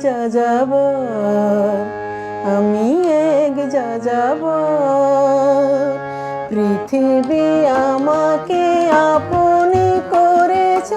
যা যাব আমি এক যা যাব পৃথিবী আমাকে আপনি করেছে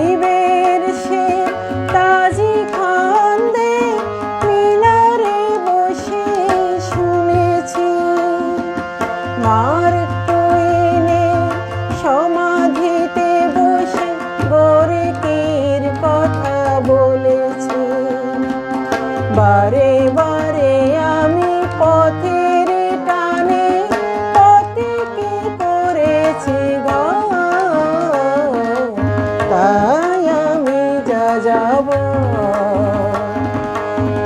টুয়েনের সমাধিতে কথা বারে বারে আমি পথের টানে আমি যা যাব,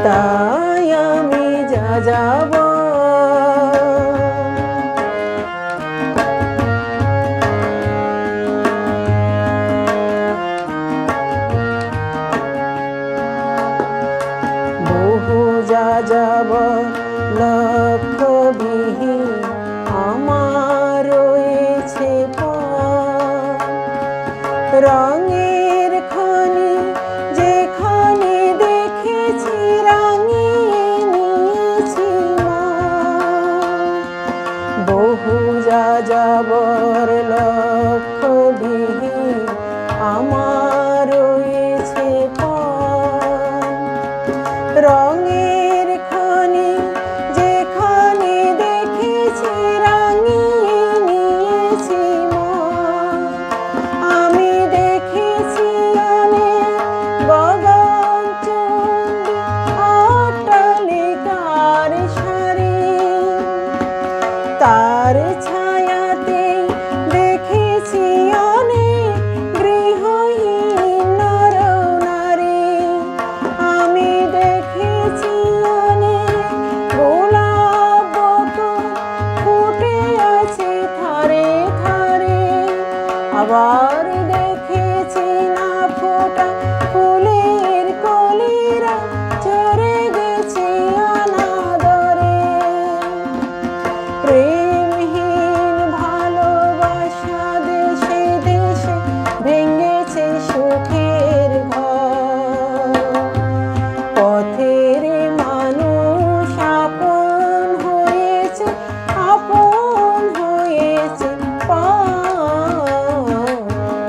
তাই আমি যা যাব। বহু যা যাব লক্ষ্য বিহীন আমার রয়েছে পথ। তার ছায়াতে দেখেছি অনেক গৃহহীন নরনারী। আমি দেখেছি অনেক গোলাপ ফুটে আছে থারে থারে আবার দেখেছি না ফোটা ফুলের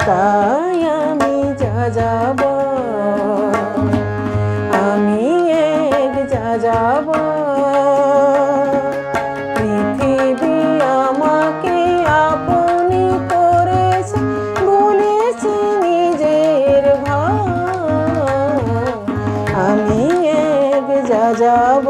তাই আমি যা যাব আমি এক যা যাব আমাকে আপনি করেছে নিজের যাব আমি এক যা যাব